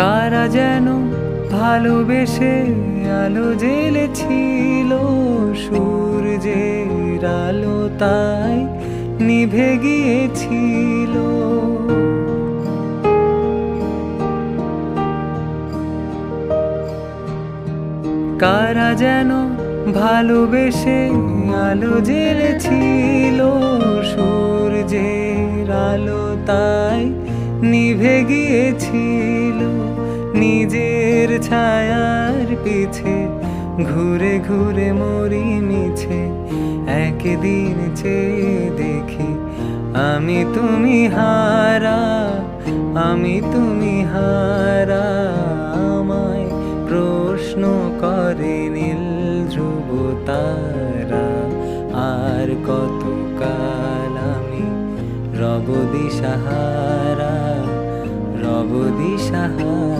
কারা যেন ভালোবেসে আলো জেলেছিল সূর্যের আলো তাই নিভে গিয়েছিল। কারা যেন ভালোবেসে আলো জেলেছিল সূর্যের আলো তাই নিভে গিয়েছিল নিজের ছায়ার পিছে ঘুরে ঘুরে মরি মিছে, একদিন চেয়ে দেখি আমি তুমি হারা, আমি তুমি হারা, আমায় প্রশ্ন করে নীল ধ্রুব তারা, আর কত কাল আমি রব দিশাহারা। রব দিশাহারা